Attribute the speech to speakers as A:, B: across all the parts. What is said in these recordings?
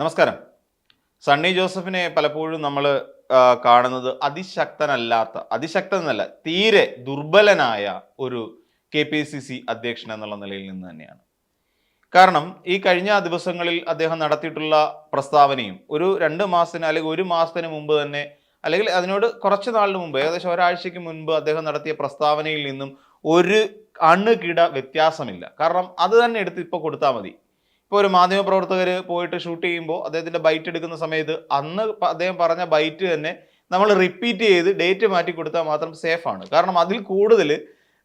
A: നമസ്കാരം. സണ്ണി ജോസഫിനെ പലപ്പോഴും നമ്മൾ കാണുന്നത് അതിശക്തനല്ലാത്ത അതിശക്തൻ എന്നല്ല തീരെ ദുർബലനായ ഒരു കെ പി സി സി അധ്യക്ഷൻ എന്നുള്ള നിലയിൽ നിന്ന് തന്നെയാണ്. കാരണം ഈ കഴിഞ്ഞ ദിവസങ്ങളിൽ അദ്ദേഹം നടത്തിയിട്ടുള്ള പ്രസ്താവനയും ഒരു രണ്ട് മാസത്തിന് അല്ലെങ്കിൽ ഒരു മാസത്തിന് മുമ്പ് തന്നെ അല്ലെങ്കിൽ അതിനോട് കുറച്ച് നാളിന് മുമ്പ് ഏകദേശം ഒരാഴ്ചയ്ക്ക് മുൻപ് അദ്ദേഹം നടത്തിയ പ്രസ്താവനയിൽ നിന്നും ഒരു അണുകിട വ്യത്യാസമില്ല. കാരണം അത് തന്നെ എടുത്ത് ഇപ്പോൾ കൊടുത്താൽ മതി. ഇപ്പോൾ ഒരു മാധ്യമപ്രവർത്തകർ പോയിട്ട് ഷൂട്ട് ചെയ്യുമ്പോൾ അദ്ദേഹത്തിന്റെ ബൈറ്റ് എടുക്കുന്ന സമയത്ത് അന്ന് അദ്ദേഹം പറഞ്ഞ ബൈറ്റ് തന്നെ നമ്മൾ റിപ്പീറ്റ് ചെയ്ത് ഡേറ്റ് മാറ്റി കൊടുത്താൽ മാത്രം സേഫാണ് കാരണം അതിൽ കൂടുതൽ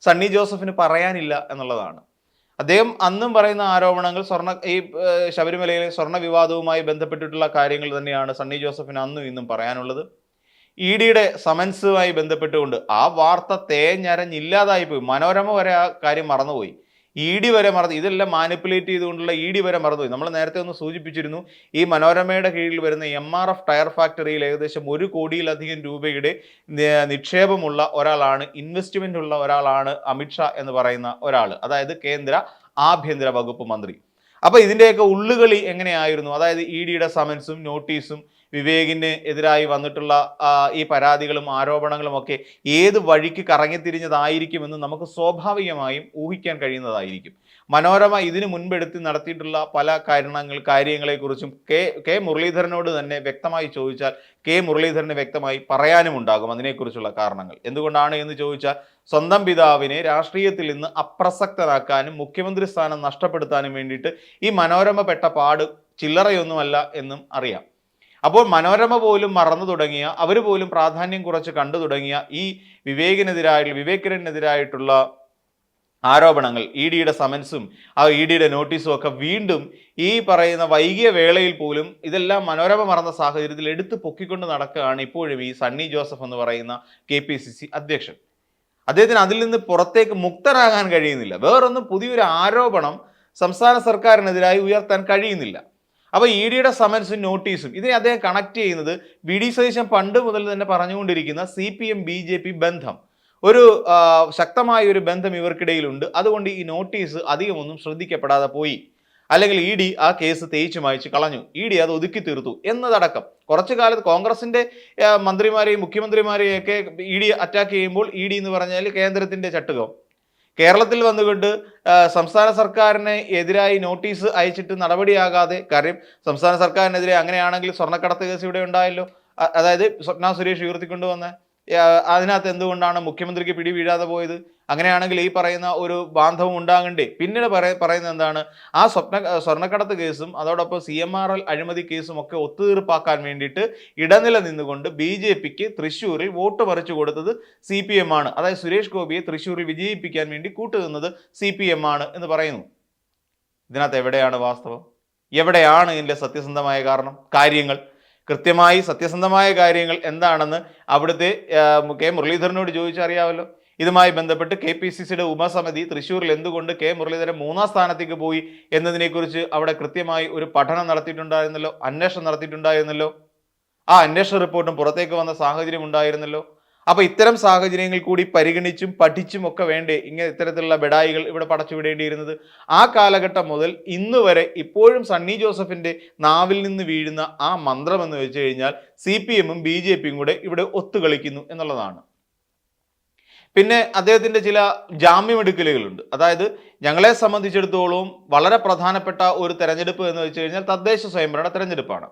A: സണ്ണി ജോസഫിന് പറയാനില്ല എന്നുള്ളതാണ്. അദ്ദേഹം അന്നും പറയുന്ന ആരോപണങ്ങൾ സ്വർണ ഈ ശബരിമലയിലെ സ്വർണ വിവാദവുമായി ബന്ധപ്പെട്ടിട്ടുള്ള കാര്യങ്ങൾ തന്നെയാണ് സണ്ണി ജോസഫിന് അന്നും ഇന്നും പറയാനുള്ളത്. ഇ ഡിയുടെ സമൻസുമായി ബന്ധപ്പെട്ടുകൊണ്ട് ആ വാർത്ത തേഞ്ഞരഞ്ഞില്ലാതായി പോയി മനോരമ വരെ ആ കാര്യം മറന്നുപോയി. ഇ ഡി വരെ മറന്നു. ഇതെല്ലാം മാനിപ്പുലേറ്റ് ചെയ്തുകൊണ്ടുള്ള ഇ ഡി വരെ മറന്നുപോയി. നമ്മൾ നേരത്തെ ഒന്ന് സൂചിപ്പിച്ചിരുന്നു ഈ മനോരമയുടെ കീഴിൽ വരുന്ന എം ആർ എഫ് ടയർ ഫാക്ടറിയിൽ ഏകദേശം ഒരു കോടിയിലധികം രൂപയുടെ നിക്ഷേപമുള്ള ഒരാളാണ് ഇൻവെസ്റ്റ്മെന്റ് ഉള്ള ഒരാളാണ് അമിത്ഷാ എന്ന് പറയുന്ന ഒരാൾ അതായത് കേന്ദ്ര ആഭ്യന്തര വകുപ്പ് മന്ത്രി. അപ്പോൾ ഇതിന്റെയൊക്കെ ഉള്ളുകളി എങ്ങനെയായിരുന്നു? അതായത് ഇ ഡിയുടെ സമൻസും നോട്ടീസും വിവേകിന് എതിരായി വന്നിട്ടുള്ള ഈ പരാതികളും ആരോപണങ്ങളും ഒക്കെ ഏത് വഴിക്ക് കറങ്ങിത്തിരിഞ്ഞതായിരിക്കുമെന്ന് നമുക്ക് സ്വാഭാവികമായും ഊഹിക്കാൻ കഴിയുന്നതായിരിക്കും. മനോരമ ഇതിനു മുൻപെടുത്തി നടത്തിയിട്ടുള്ള പല കാരണങ്ങൾ കാര്യങ്ങളെക്കുറിച്ചും കെ കെ മുരളീധരനോട് തന്നെ വ്യക്തമായി ചോദിച്ചാൽ കെ മുരളീധരന് വ്യക്തമായി പറയാനും ഉണ്ടാകും അതിനെക്കുറിച്ചുള്ള കാരണങ്ങൾ. എന്തുകൊണ്ടാണ് എന്ന് ചോദിച്ചാൽ സ്വന്തം പിതാവിനെ രാഷ്ട്രീയത്തിൽ നിന്ന് അപ്രസക്തനാക്കാനും മുഖ്യമന്ത്രി സ്ഥാനം നഷ്ടപ്പെടുത്താനും വേണ്ടിയിട്ട് ഈ മനോരമ പെട്ട പാട് ചില്ലറയൊന്നുമല്ല എന്നും അറിയാം. അപ്പോൾ മനോരമ പോലും മറന്നു തുടങ്ങിയ അവർ പോലും പ്രാധാന്യം കുറച്ച് കണ്ടു തുടങ്ങിയ ഈ വിവേകിനെതിരായിട്ടുള്ള വിവേകിനെതിരായിട്ടുള്ള ആരോപണങ്ങൾ ഇ ഡിയുടെ സമൻസും ആ ഇ ഡിയുടെ നോട്ടീസും ഒക്കെ വീണ്ടും ഈ പറയുന്ന വൈകിയ വേളയിൽ പോലും ഇതെല്ലാം മനോരമ മറന്ന സാഹചര്യത്തിൽ എടുത്തു പൊക്കിക്കൊണ്ട് നടക്കുകയാണ് ഇപ്പോഴും ഈ സണ്ണി ജോസഫ് എന്ന് പറയുന്ന കെ പി സി സി അധ്യക്ഷൻ. അദ്ദേഹത്തിന് അതിൽ നിന്ന് പുറത്തേക്ക് മുക്തരാകാൻ കഴിയുന്നില്ല. വേറൊന്നും പുതിയൊരു ആരോപണം സംസ്ഥാന സർക്കാരിനെതിരായി ഉയർത്താൻ കഴിയുന്നില്ല. അപ്പോൾ ഇ ഡിയുടെ സമൻസും നോട്ടീസും ഇതിനെ അദ്ദേഹം കണക്ട് ചെയ്യുന്നത് വി ഡി സതീശൻ പണ്ട് മുതൽ തന്നെ പറഞ്ഞുകൊണ്ടിരിക്കുന്ന C P M B J P ബന്ധം. ഒരു ശക്തമായ ഒരു ബന്ധം ഇവർക്കിടയിലുണ്ട്. അതുകൊണ്ട് ഈ നോട്ടീസ് അധികമൊന്നും ശ്രദ്ധിക്കപ്പെടാതെ പോയി. അല്ലെങ്കിൽ ഇ ഡി ആ കേസ് തേച്ചു മായ്ച്ച് കളഞ്ഞു. ഇ ഡി അത് ഒതുക്കി തീർത്തു എന്നതടക്കം. കുറച്ചു കാലത്ത് കോൺഗ്രസിന്റെ മന്ത്രിമാരെയും മുഖ്യമന്ത്രിമാരെയും ഒക്കെ ഇ ഡി അറ്റാക്ക് ചെയ്യുമ്പോൾ ഇ ഡി എന്ന് പറഞ്ഞാൽ കേന്ദ്രത്തിന്റെ ചട്ടുകം. കേരളത്തിൽ വന്നുകൊണ്ട് സംസ്ഥാന സർക്കാരിന് എതിരായി നോട്ടീസ് അയച്ചിട്ട് നടപടിയാകാതെ കാര്യം സംസ്ഥാന സർക്കാരിനെതിരെ അങ്ങനെയാണെങ്കിൽ സ്വർണക്കടത്ത് കേസ് ഇവിടെ ഉണ്ടായല്ലോ. അതായത് സ്വപ്ന സുരേഷ് ഉയർത്തിക്കൊണ്ടുവന്ന അതിനകത്ത് എന്തുകൊണ്ടാണ് മുഖ്യമന്ത്രിക്ക് പിടി വീഴാതെ പോയത്? അങ്ങനെയാണെങ്കിൽ ഈ പറയുന്ന ഒരു ബാന്ധവം ഉണ്ടാകണ്ടേ? പിന്നീട് പറയ പറയുന്നത് എന്താണ്? ആ സ്വപ്ന സ്വർണക്കടത്ത് കേസും അതോടൊപ്പം സി എം ആർ എൽ അഴിമതി കേസും ഒക്കെ ഒത്തുതീർപ്പാക്കാൻ വേണ്ടിയിട്ട് ഇടനില നിന്നുകൊണ്ട് ബി ജെ പിക്ക് തൃശ്ശൂരിൽ വോട്ട് മറിച്ചു കൊടുത്തത് സി പി എം ആണ്. അതായത് സുരേഷ് ഗോപിയെ തൃശ്ശൂരിൽ വിജയിപ്പിക്കാൻ വേണ്ടി കൂട്ടുനിന്നത് സി പി എം ആണ് എന്ന് പറയുന്നു. ഇതിനകത്ത് എവിടെയാണ് വാസ്തവം? എവിടെയാണ് ഇതിന്റെ സത്യസന്ധമായ കാരണം? കാര്യങ്ങൾ? കൃത്യമായി സത്യസന്ധമായ കാര്യങ്ങൾ എന്താണെന്ന് അവിടുത്തെ കെ മുരളീധരനോട് ചോദിച്ചറിയാമല്ലോ. ഇതുമായി ബന്ധപ്പെട്ട് കെ പി സി സിയുടെ ഉപസമിതി തൃശ്ശൂരിൽ എന്തുകൊണ്ട് കെ മുരളീധരൻ മൂന്നാം സ്ഥാനത്തേക്ക് പോയി എന്നതിനെക്കുറിച്ച് അവിടെ കൃത്യമായി ഒരു പഠനം നടത്തിയിട്ടുണ്ടായിരുന്നല്ലോ അന്വേഷണം നടത്തിയിട്ടുണ്ടായിരുന്നല്ലോ. ആ അന്വേഷണ റിപ്പോർട്ടും പുറത്തേക്ക് വന്ന സാഹചര്യം ഉണ്ടായിരുന്നല്ലോ. അപ്പൊ ഇത്തരം സാഹചര്യങ്ങൾ കൂടി പരിഗണിച്ചും പഠിച്ചും ഒക്കെ വേണ്ടേ? ഇങ്ങനെ ഇത്തരത്തിലുള്ള ബെഡായികൾ ഇവിടെ പടച്ചുവിടേണ്ടിയിരുന്നത്. ആ കാലഘട്ടം മുതൽ ഇന്ന് വരെ ഇപ്പോഴും സണ്ണി ജോസഫിന്റെ നാവിൽ നിന്ന് വീഴുന്ന ആ മന്ത്രം എന്ന് വെച്ച് കഴിഞ്ഞാൽ സി പി എമ്മും ബി ജെ പിയും കൂടെ ഇവിടെ ഒത്തുകളിക്കുന്നു എന്നുള്ളതാണ്. പിന്നെ അദ്ദേഹത്തിന്റെ ചില ജാമ്യമെടുക്കലുകളുണ്ട്. അതായത് ഞങ്ങളെ സംബന്ധിച്ചിടത്തോളം വളരെ പ്രധാനപ്പെട്ട ഒരു തെരഞ്ഞെടുപ്പ് എന്ന് വെച്ച് കഴിഞ്ഞാൽ തദ്ദേശ സ്വയംഭരണ തെരഞ്ഞെടുപ്പാണ്.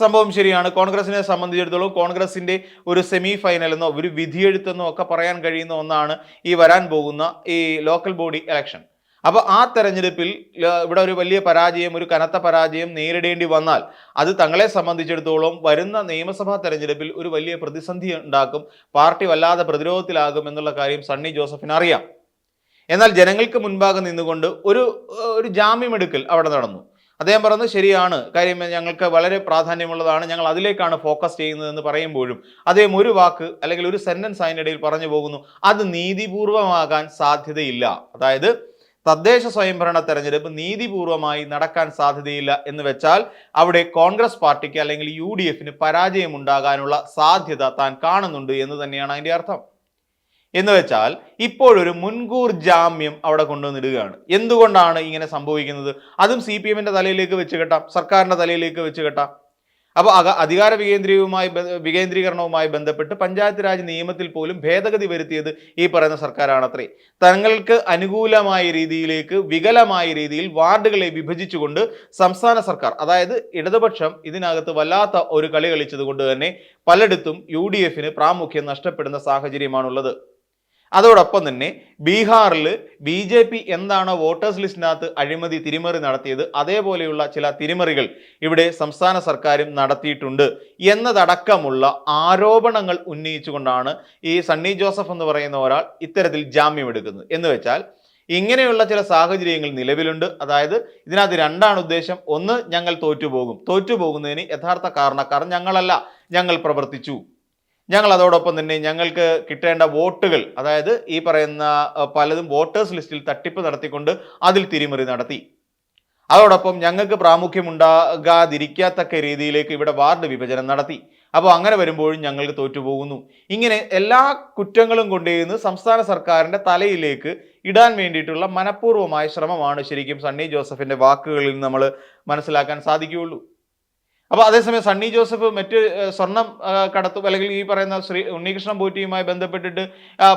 A: സംഭവം ശരിയാണ്. കോൺഗ്രസിനെ സംബന്ധിച്ചിടത്തോളം കോൺഗ്രസിന്റെ ഒരു സെമി ഫൈനൽ എന്നോ ഒരു വിധിയെഴുത്തെന്നോ ഒക്കെ പറയാൻ കഴിയുന്ന ഒന്നാണ് ഈ വരാൻ പോകുന്ന ഈ ലോക്കൽ ബോഡി ഇലക്ഷൻ അപ്പോൾ ആ തെരഞ്ഞെടുപ്പിൽ ഇവിടെ ഒരു വലിയ പരാജയം ഒരു കനത്ത പരാജയം നേരിടേണ്ടി വന്നാൽ അത് തങ്ങളെ സംബന്ധിച്ചിടത്തോളം വരുന്ന നിയമസഭാ തെരഞ്ഞെടുപ്പിൽ ഒരു വലിയ പ്രതിസന്ധി ഉണ്ടാക്കും പാർട്ടി വല്ലാതെ പ്രതിരോധത്തിലാകും എന്നുള്ള കാര്യം സണ്ണി ജോസഫിന് അറിയാം. എന്നാൽ ജനങ്ങൾക്ക് മുൻപാകെ നിന്നുകൊണ്ട് ഒരു ഒരു ജാമ്യമെടുക്കൽ അവിടെ നടന്നു. അദ്ദേഹം പറഞ്ഞത് ശരിയാണ്. കാര്യം ഞങ്ങൾക്ക് വളരെ പ്രാധാന്യമുള്ളതാണ്. ഞങ്ങൾ അതിലേക്കാണ് ഫോക്കസ് ചെയ്യുന്നതെന്ന് പറയുമ്പോഴും അദ്ദേഹം ഒരു വാക്ക് അല്ലെങ്കിൽ ഒരു സെന്റൻസ് അതിനിടയിൽ പറഞ്ഞു പോകുന്നു. അത് നീതിപൂർവമാകാൻ സാധ്യതയില്ല. അതായത് തദ്ദേശ സ്വയംഭരണ തെരഞ്ഞെടുപ്പ് നീതിപൂർവമായി നടക്കാൻ സാധ്യതയില്ല എന്ന് വെച്ചാൽ അവിടെ കോൺഗ്രസ് പാർട്ടിക്ക് അല്ലെങ്കിൽ യു ഡി എഫിന് പരാജയമുണ്ടാകാനുള്ള സാധ്യത താൻ കാണുന്നുണ്ട് എന്ന് തന്നെയാണ് അതിന്റെ അർത്ഥം. എന്ന് വെച്ചാൽ ഇപ്പോഴൊരു മുൻകൂർ ജാമ്യം അവിടെ കൊണ്ടുവന്നിടുകയാണ്. എന്തുകൊണ്ടാണ് ഇങ്ങനെ സംഭവിക്കുന്നത്? അതും സി പി എമ്മിന്റെ തലയിലേക്ക് വെച്ച് കെട്ടാം സർക്കാരിന്റെ തലയിലേക്ക് വെച്ച് കെട്ടാം. അപ്പോൾ അക അധികാര വികേന്ദ്രീയവുമായി വികേന്ദ്രീകരണവുമായി ബന്ധപ്പെട്ട് പഞ്ചായത്ത് രാജ് നിയമത്തിൽ പോലും ഭേദഗതി വരുത്തിയത് ഈ പറയുന്ന സർക്കാരാണത്രേ. തങ്ങൾക്ക് അനുകൂലമായ രീതിയിലേക്ക് വികലമായ രീതിയിൽ വാർഡുകളെ വിഭജിച്ചുകൊണ്ട് സംസ്ഥാന സർക്കാർ അതായത് ഇടതുപക്ഷം ഇതിനകത്ത് വല്ലാത്ത ഒരു കളി കളിച്ചത് കൊണ്ട് തന്നെ പലയിടത്തും യു പ്രാമുഖ്യം നഷ്ടപ്പെടുന്ന സാഹചര്യമാണുള്ളത്. അതോടൊപ്പം തന്നെ ബീഹാറിൽ ബി ജെ പി എന്താണോ വോട്ടേഴ്സ് ലിസ്റ്റിനകത്ത് അഴിമതി തിരിമറി നടത്തിയത് അതേപോലെയുള്ള ചില തിരിമറികൾ ഇവിടെ സംസ്ഥാന സർക്കാരും നടത്തിയിട്ടുണ്ട് എന്നതടക്കമുള്ള ആരോപണങ്ങൾ ഉന്നയിച്ചുകൊണ്ടാണ് ഈ സണ്ണി ജോസഫ് എന്ന് പറയുന്ന ഒരാൾ ഇത്തരത്തിൽ ജാമ്യം എടുക്കുന്നത്. എന്ന് വെച്ചാൽ ഇങ്ങനെയുള്ള ചില സാഹചര്യങ്ങൾ നിലവിലുണ്ട്. അതായത് ഇതിനകത്ത് രണ്ടാണ് ഉദ്ദേശം. ഒന്ന് ഞങ്ങൾ തോറ്റുപോകും. തോറ്റുപോകുന്നതിന് യഥാർത്ഥ കാരണക്കാർ ഞങ്ങളല്ല. ഞങ്ങൾ പ്രവർത്തിച്ചു. ഞങ്ങൾ അതോടൊപ്പം തന്നെ ഞങ്ങൾക്ക് കിട്ടേണ്ട വോട്ടുകൾ അതായത് ഈ പറയുന്ന പലതും വോട്ടേഴ്സ് ലിസ്റ്റിൽ തട്ടിപ്പ് നടത്തിക്കൊണ്ട് അതിൽ തിരിമറി നടത്തി. അതോടൊപ്പം ഞങ്ങൾക്ക് പ്രാമുഖ്യമുണ്ടാകാതിരിക്കാത്തക്ക രീതിയിലേക്ക് ഇവിടെ വാർഡ് വിഭജനം നടത്തി. അപ്പോൾ അങ്ങനെ വരുമ്പോഴും ഞങ്ങൾക്ക് തോറ്റുപോകുന്നു. ഇങ്ങനെ എല്ലാ കുറ്റങ്ങളും കൊണ്ടുവന്ന് സംസ്ഥാന സർക്കാരിന്റെ തലയിലേക്ക് ഇടാൻ വേണ്ടിയിട്ടുള്ള മനഃപൂർവമായ ശ്രമമാണ് ശരിക്കും സണ്ണി ജോസഫിന്റെ വാക്കുകളിൽ നമ്മൾ മനസ്സിലാക്കാൻ സാധിക്കുകയുള്ളൂ. അപ്പോൾ അതേസമയം സണ്ണി ജോസഫ് മറ്റ് സ്വർണം കടത്തും അല്ലെങ്കിൽ ഈ പറയുന്ന ശ്രീ ഉണ്ണികൃഷ്ണൻ പോറ്റിയുമായി ബന്ധപ്പെട്ടിട്ട്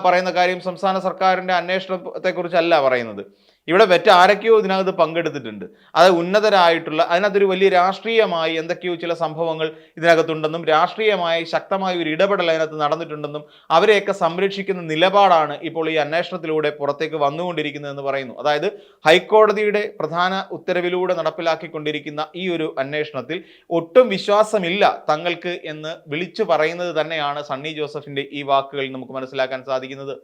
A: പറയുന്ന കാര്യം സംസ്ഥാന സർക്കാരിന്റെ അന്വേഷണത്തെക്കുറിച്ചല്ല പറയുന്നത്. ഇവിടെ മറ്റ് ആരൊക്കെയോ ഇതിനകത്ത് പങ്കെടുത്തിട്ടുണ്ട്. അത് ഉന്നതരായിട്ടുള്ള അതിനകത്തൊരു വലിയ രാഷ്ട്രീയമായി എന്തൊക്കെയോ ചില സംഭവങ്ങൾ ഇതിനകത്തുണ്ടെന്നും രാഷ്ട്രീയമായി ശക്തമായ ഒരു ഇടപെടൽ അതിനകത്ത് നടന്നിട്ടുണ്ടെന്നും അവരെയൊക്കെ സംരക്ഷിക്കുന്ന നിലപാടാണ് ഇപ്പോൾ ഈ അന്വേഷണത്തിലൂടെ പുറത്തേക്ക് വന്നുകൊണ്ടിരിക്കുന്നതെന്ന് പറയുന്നു. അതായത് ഹൈക്കോടതിയുടെ പ്രധാന ഉത്തരവിലൂടെ നടപ്പിലാക്കിക്കൊണ്ടിരിക്കുന്ന ഈ ഒരു അന്വേഷണത്തിൽ ഒട്ടും വിശ്വാസമില്ല തങ്ങൾക്ക് എന്ന് വിളിച്ചു പറയുന്നത് തന്നെയാണ് സണ്ണി ജോസഫിന്റെ ഈ വാക്കുകളിൽ നമുക്ക് മനസ്സിലാക്കാൻ സാധിക്കുന്നത്.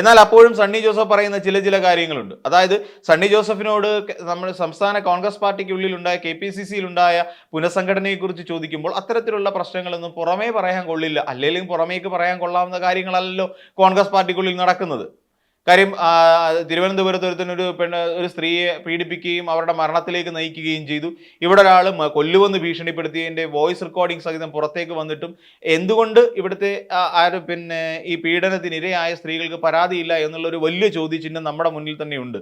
A: എന്നാൽ അപ്പോഴും സണ്ണി ജോസഫ് പറയുന്ന ചില ചില കാര്യങ്ങളുണ്ട്. അതായത് സണ്ണി ജോസഫിനോട് നമ്മുടെ സംസ്ഥാന കോൺഗ്രസ് പാർട്ടിക്കുള്ളിലുണ്ടായ കെ പി സി സിയിലുണ്ടായ പുനഃസംഘടനയെക്കുറിച്ച് ചോദിക്കുമ്പോൾ അത്തരത്തിലുള്ള പ്രശ്നങ്ങളൊന്നും പുറമേ പറയാൻ കൊള്ളില്ല. അല്ലെങ്കിൽ പുറമേക്ക് പറയാൻ കൊള്ളാവുന്ന കാര്യങ്ങളല്ലല്ലോ കോൺഗ്രസ് പാർട്ടിക്കുള്ളിൽ നടക്കുന്നത്. കാര്യം തിരുവനന്തപുരത്ത് ഒരുത്തനൊരു പെണ്ണ് ഒരു സ്ത്രീയെ പീഡിപ്പിക്കുകയും അവരുടെ മരണത്തിലേക്ക് നയിക്കുകയും ചെയ്തു. ഇവിടെ ഒരാൾ കൊല്ലുവെന്ന് ഭീഷണിപ്പെടുത്തിയതിന്റെ വോയിസ് റെക്കോർഡിംഗ് സഹിതം പുറത്തേക്ക് വന്നിട്ടും എന്തുകൊണ്ട് ഇവിടുത്തെ ആര് പിന്നെ ഈ പീഡനത്തിനിരയായ സ്ത്രീകൾക്ക് പരാതിയില്ല എന്നുള്ളൊരു വലിയ ചോദ്യചിഹ്നം നമ്മുടെ മുന്നിൽ തന്നെയുണ്ട്.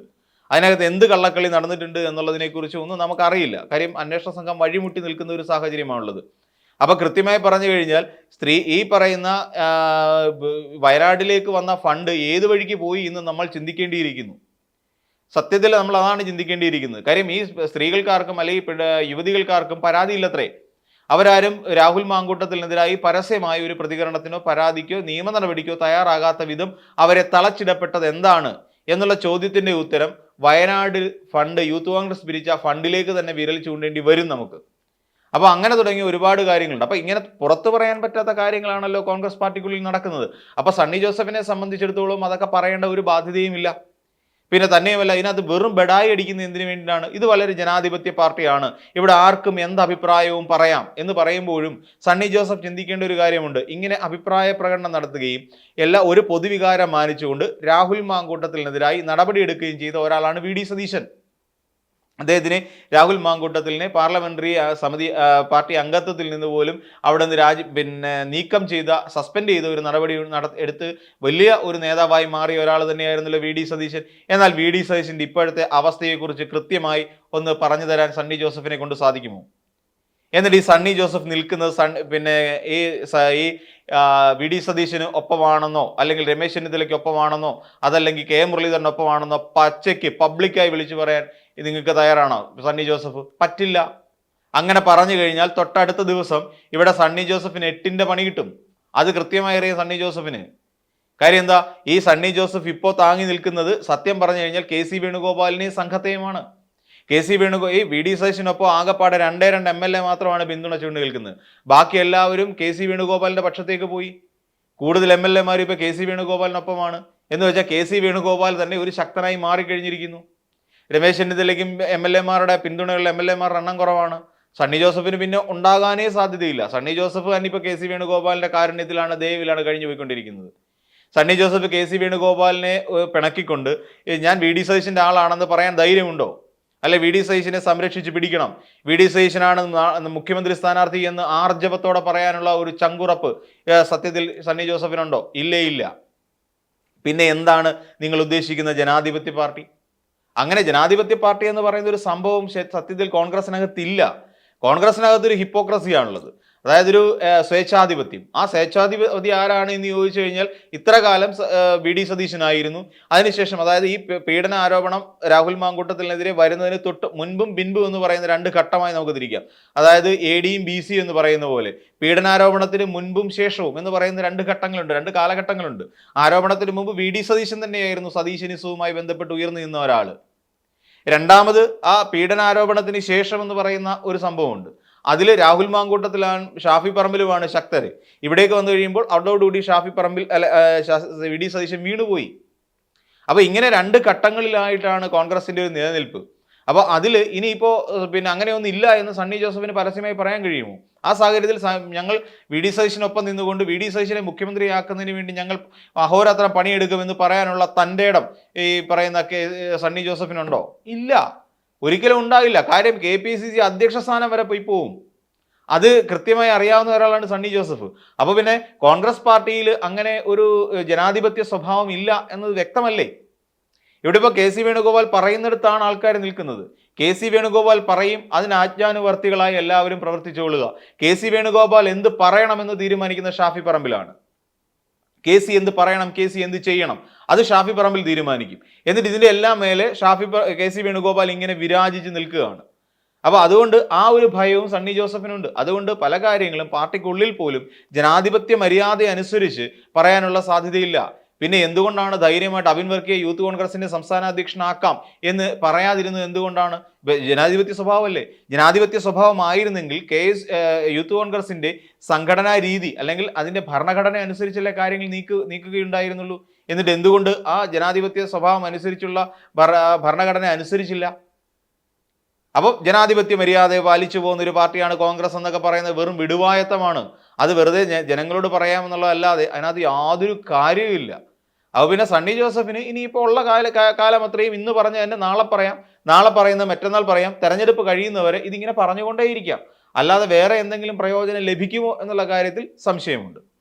A: അതിനകത്ത് എന്ത് കള്ളക്കളി നടന്നിട്ടുണ്ട് എന്നുള്ളതിനെക്കുറിച്ച് ഒന്നും നമുക്കറിയില്ല. കാര്യം അന്വേഷണ സംഘം വഴിമുട്ടി നിൽക്കുന്ന ഒരു സാഹചര്യമാണുള്ളത്. അപ്പൊ കൃത്യമായി പറഞ്ഞു കഴിഞ്ഞാൽ സ്ത്രീ ഈ പറയുന്ന വയനാട്ടിലേക്ക് വന്ന ഫണ്ട് ഏത് വഴിക്ക് പോയി എന്ന് നമ്മൾ ചിന്തിക്കേണ്ടിയിരിക്കുന്നു. സത്യത്തിൽ നമ്മൾ അതാണ് ചിന്തിക്കേണ്ടിയിരിക്കുന്നത്. കാര്യം ഈ സ്ത്രീകൾക്കാർക്കും അല്ലെങ്കിൽ യുവതികൾക്കാർക്കും പരാതിയില്ലത്രേ. അവരാരും രാഹുൽ മാങ്കൂട്ടത്തിനെതിരായി പരസ്യമായ ഒരു പ്രതികരണത്തിനോ പരാതിക്കോ നിയമ നടപടിക്കോ തയ്യാറാകാത്ത വിധം അവരെ തളച്ചിടപ്പെട്ടത് എന്താണ് എന്നുള്ള ചോദ്യത്തിന്റെ ഉത്തരം വയനാട് ഫണ്ട് യൂത്ത് കോൺഗ്രസ് പിരിച്ച ഫണ്ടിലേക്ക് തന്നെ വിരൽ ചൂണ്ടേണ്ടി വരും നമുക്ക്. അപ്പോൾ അങ്ങനെ തുടങ്ങി ഒരുപാട് കാര്യങ്ങളുണ്ട്. അപ്പോൾ ഇങ്ങനെ പുറത്തു പറയാൻ പറ്റാത്ത കാര്യങ്ങളാണല്ലോ കോൺഗ്രസ് പാർട്ടിക്കുള്ളിൽ നടക്കുന്നത്. അപ്പോൾ സണ്ണി ജോസഫിനെ സംബന്ധിച്ചിടത്തോളം അതൊക്കെ പറയേണ്ട ഒരു ബാധ്യതയും ഇല്ല. പിന്നെ തന്നെയുമല്ല ഇതിനകത്ത് വെറും ബെഡായി അടിക്കുന്ന എന്തിനു വേണ്ടിയിട്ടാണ്? ഇത് വളരെ ജനാധിപത്യ പാർട്ടിയാണ്. ഇവിടെ ആർക്കും എന്ത് അഭിപ്രായവും പറയാം എന്ന് പറയുമ്പോഴും സണ്ണി ജോസഫ് ചിന്തിക്കേണ്ട ഒരു കാര്യമുണ്ട്. ഇങ്ങനെ അഭിപ്രായ പ്രകടനം നടത്തുകയും എല്ലാ ഒരു പൊതുവികാരം മാനിച്ചുകൊണ്ട് രാഹുൽ മാങ്കൂട്ടത്തിനെതിരായി നടപടിയെടുക്കുകയും ചെയ്ത ഒരാളാണ് വി ഡി സതീശൻ. അദ്ദേഹത്തിനെ രാഹുൽ മാങ്കൂട്ടത്തിലിനെ പാർലമെന്ററി സമിതി പാർട്ടി അംഗത്വത്തിൽ നിന്ന് പോലും അവിടെ നിന്ന് രാജി പിന്നെ നീക്കം ചെയ്ത സസ്പെൻഡ് ചെയ്ത ഒരു നടപടി നട എടുത്ത് വലിയ ഒരു നേതാവായി മാറിയ ഒരാൾ തന്നെയായിരുന്നല്ലോ വി ഡി സതീശൻ. എന്നാൽ വി ഡി സതീശന്റെ ഇപ്പോഴത്തെ അവസ്ഥയെക്കുറിച്ച് കൃത്യമായി ഒന്ന് പറഞ്ഞു തരാൻ സണ്ണി ജോസഫിനെ കൊണ്ട് സാധിക്കുമോ? എന്നിട്ട് ഈ സണ്ണി ജോസഫ് നിൽക്കുന്നത് സൺ പിന്നെ ഈ ഈ വി ഡി സതീശന് ഒപ്പമാണെന്നോ അല്ലെങ്കിൽ രമേശ് ചെന്നിത്തലയ്ക്ക് ഒപ്പമാണെന്നോ അതല്ലെങ്കിൽ കെ മുരളീധരൻ ഒപ്പമാണെന്നോ പച്ചയ്ക്ക് പബ്ലിക്കായി വിളിച്ചു പറയാൻ നിങ്ങൾക്ക് തയ്യാറാണോ? സണ്ണി ജോസഫ് പറ്റില്ല. അങ്ങനെ പറഞ്ഞു കഴിഞ്ഞാൽ തൊട്ടടുത്ത ദിവസം ഇവിടെ സണ്ണി ജോസഫിന് എട്ടിന്റെ പണി കിട്ടും. അത് കൃത്യമായി അറിയാം സണ്ണി ജോസഫിന്. കാര്യം എന്താ? ഈ സണ്ണി ജോസഫ് ഇപ്പോൾ താങ്ങി നിൽക്കുന്നത് സത്യം പറഞ്ഞു കഴിഞ്ഞാൽ കെ സി വേണുഗോപാലിനെയും സംഘത്തെയുമാണ്. കെ സി വേണുഗോ ഈ വി ഡി സതീശനൊപ്പം ആകെപ്പാടെ രണ്ടേ രണ്ട് എം എൽ എ മാത്രമാണ് പിന്തുണച്ചുകൊണ്ട് നിൽക്കുന്നത്. ബാക്കി എല്ലാവരും കെ സി വേണുഗോപാലിന്റെ പക്ഷത്തേക്ക് പോയി. കൂടുതൽ എം എൽ എമാർ ഇപ്പോൾ കെ സി വേണുഗോപാലിനൊപ്പമാണ്. എന്ന് വെച്ചാൽ കെ സി വേണുഗോപാൽ തന്നെ ഒരു ശക്തനായി മാറിക്കഴിഞ്ഞിരിക്കുന്നു. രമേശ് ചെന്നിത്തലയ്ക്കും എം എൽ എമാരുടെ പിന്തുണയുള്ള എം എൽ എമാരുടെ എണ്ണം കുറവാണ്. സണ്ണി ജോസഫിന് പിന്നെ ഉണ്ടാകാനേ സാധ്യതയില്ല. സണ്ണി ജോസഫ് തന്നെ ഇപ്പോൾ കെ സി വേണുഗോപാലിന്റെ കാരുണ്യത്തിലാണ് ദയവിലാണ് കഴിഞ്ഞു പോയിക്കൊണ്ടിരിക്കുന്നത് സണ്ണി ജോസഫ് കെ സി വേണുഗോപാലിനെ പിണക്കിക്കൊണ്ട് ഞാൻ വി ഡി സതീശന്റെ ആളാണെന്ന് പറയാൻ ധൈര്യമുണ്ടോ? അല്ലെ വി ഡി സതീശിനെ സംരക്ഷിച്ച് പിടിക്കണം? വി ഡി സതീശനാണ് മുഖ്യമന്ത്രി സ്ഥാനാർത്ഥി എന്ന് ആർജവത്തോടെ പറയാനുള്ള ഒരു ചങ്കുറപ്പ് സത്യത്തിൽ സണ്ണി ജോസഫിനുണ്ടോ? ഇല്ലേ ഇല്ല. പിന്നെ എന്താണ് നിങ്ങൾ ഉദ്ദേശിക്കുന്ന ജനാധിപത്യ പാർട്ടി? അങ്ങനെ ജനാധിപത്യ പാർട്ടി എന്ന് പറയുന്ന ഒരു സംഭവം സത്യത്തിൽ കോൺഗ്രസിനകത്തില്ല കോൺഗ്രസിനകത്ത് ഒരു ഹിപ്പോക്രസിയാണുള്ളത് അതായത് ഒരു സ്വേച്ഛാധിപത്യം. ആ സ്വേച്ഛാധിപതി ആരാണ് എന്ന് ചോദിച്ചു കഴിഞ്ഞാൽ ഇത്ര കാലം വി ഡി സതീശനായിരുന്നു. അതിനുശേഷം അതായത് ഈ പീഡന ആരോപണം രാഹുൽ മാങ്കൂട്ടത്തിനെതിരെ വരുന്നതിന് തൊട്ട് മുൻപും പിൻപും എന്ന് പറയുന്ന രണ്ട് ഘട്ടമായി നമുക്ക് തിരിക്കാം. അതായത് എ ഡിയും ബി സി എന്ന് പറയുന്ന പോലെ പീഡനാരോപണത്തിന് മുൻപും ശേഷവും എന്ന് പറയുന്ന രണ്ട് ഘട്ടങ്ങളുണ്ട് രണ്ട് കാലഘട്ടങ്ങളുണ്ട്. ആരോപണത്തിന് മുമ്പ് വി ഡി സതീശൻ തന്നെയായിരുന്നു സതീശനിസവുമായി ബന്ധപ്പെട്ട് ഉയർന്നു നിന്ന ഒരാൾ രണ്ടാമത് ആ പീഡനാരോപണത്തിന് ശേഷം എന്ന് പറയുന്ന ഒരു സംഭവമുണ്ട്. അതിൽ രാഹുൽ മാങ്കൂട്ടത്തിലാണ് ഷാഫി പറമ്പിലുമാണ് ശക്തർ ഇവിടേക്ക് വന്നു കഴിയുമ്പോൾ അതോടുകൂടി ഷാഫി പറമ്പിൽ അല്ല വി ഡി സതീശൻ വീണുപോയി അപ്പോൾ ഇങ്ങനെ രണ്ട് ഘട്ടങ്ങളിലായിട്ടാണ് കോൺഗ്രസിന്റെ ഒരു നിലനിൽപ്പ്. അപ്പോൾ അതിൽ ഇനിയിപ്പോൾ പിന്നെ അങ്ങനെയൊന്നും ഇല്ല എന്ന് സണ്ണി ജോസഫിന് പരസ്യമായി പറയാൻ കഴിയുമോ? ആ സാഹചര്യത്തിൽ ഞങ്ങൾ വി ഡി സതീശനൊപ്പം നിന്നുകൊണ്ട് വി ഡി സതീശനെ മുഖ്യമന്ത്രിയാക്കുന്നതിന് വേണ്ടി ഞങ്ങൾ അഹോരാത്രം പണിയെടുക്കുമെന്ന് പറയാനുള്ള തന്റെ ഇടം ഈ പറയുന്ന സണ്ണി ജോസഫിനുണ്ടോ? ഇല്ല. ഒരിക്കലും ഉണ്ടാകില്ല. കാര്യം കെ പി സി സി അധ്യക്ഷ സ്ഥാനം വരെ പോയി പോവും. അത് കൃത്യമായി അറിയാവുന്ന ഒരാളാണ് സണ്ണി ജോസഫ്. അപ്പോൾ പിന്നെ കോൺഗ്രസ് പാർട്ടിയിൽ അങ്ങനെ ഒരു ജനാധിപത്യ സ്വഭാവം ഇല്ല എന്നത് വ്യക്തമല്ലേ? ഇവിടെ ഇപ്പോൾ കെ സി വേണുഗോപാൽ പറയുന്നിടത്താണ് ആൾക്കാർ നിൽക്കുന്നത്. കെ സി വേണുഗോപാൽ പറയും അതിന് ആജ്ഞാനുവർത്തികളായി എല്ലാവരും പ്രവർത്തിച്ചുകൊള്ളുക കെ സി വേണുഗോപാൽ എന്ത് പറയണമെന്ന് തീരുമാനിക്കുന്ന ഷാഫി പറമ്പിലാണ്. കെ സി എന്ത് പറയണം കെ സി എന്ത് ചെയ്യണം? അത് ഷാഫി പറമ്പിൽ തീരുമാനിക്കും. എന്നിട്ട് ഇതിന്റെ എല്ലാം മേലെ ഷാഫി കെ സി വേണുഗോപാൽ ഇങ്ങനെ വിരാജിച്ച് നിൽക്കുകയാണ്. അപ്പോൾ അതുകൊണ്ട് ആ ഒരു ഭയവും സണ്ണി ജോസഫിനുണ്ട്. അതുകൊണ്ട് പല കാര്യങ്ങളും പാർട്ടിക്കുള്ളിൽ പോലും ജനാധിപത്യ മര്യാദ അനുസരിച്ച് പറയാനുള്ള സാധ്യതയില്ല. പിന്നെ എന്തുകൊണ്ടാണ് ധൈര്യമായിട്ട് അബിൻ വർക്കിയെ യൂത്ത് കോൺഗ്രസിന്റെ സംസ്ഥാന അധ്യക്ഷനാക്കാം എന്ന് പറയാതിരുന്നത് എന്തുകൊണ്ടാണ്? ജനാധിപത്യ സ്വഭാവമല്ലേ? ജനാധിപത്യ സ്വഭാവമായിരുന്നെങ്കിൽ കെ എസ് യൂത്ത് കോൺഗ്രസിന്റെ സംഘടനാ രീതി അല്ലെങ്കിൽ അതിന്റെ ഭരണഘടന അനുസരിച്ചല്ലേ കാര്യങ്ങൾ നീക്കു നീക്കുകയുണ്ടായിരുന്നുള്ളൂ. എന്നിട്ട് എന്തുകൊണ്ട് ആ ജനാധിപത്യ സ്വഭാവം അനുസരിച്ചുള്ള ഭരണഘടന അനുസരിച്ചില്ല? അപ്പോൾ ജനാധിപത്യ മര്യാദയെ പാലിച്ചു പോകുന്ന ഒരു പാർട്ടിയാണ് കോൺഗ്രസ് എന്നൊക്കെ പറയുന്നത് വെറും വിടുവായത്തമാണ്. അത് വെറുതെ ജനങ്ങളോട് പറയാമെന്നുള്ളതല്ലാതെ അതിനകത്ത് യാതൊരു കാര്യവുമില്ല. അപ്പോൾ പിന്നെ സണ്ണി ജോസഫിന് ഇനിയിപ്പോൾ ഉള്ള കാല കാലം അത്രയും ഇന്ന് പറഞ്ഞ തന്നെ നാളെ പറയാം. നാളെ പറയുന്ന മറ്റന്നാൾ പറയാം. തെരഞ്ഞെടുപ്പ് കഴിയുന്നവരെ ഇതിങ്ങനെ പറഞ്ഞുകൊണ്ടേയിരിക്കാം. അല്ലാതെ വേറെ എന്തെങ്കിലും പ്രയോജനം ലഭിക്കുമോ എന്നുള്ള കാര്യത്തിൽ സംശയമുണ്ട്.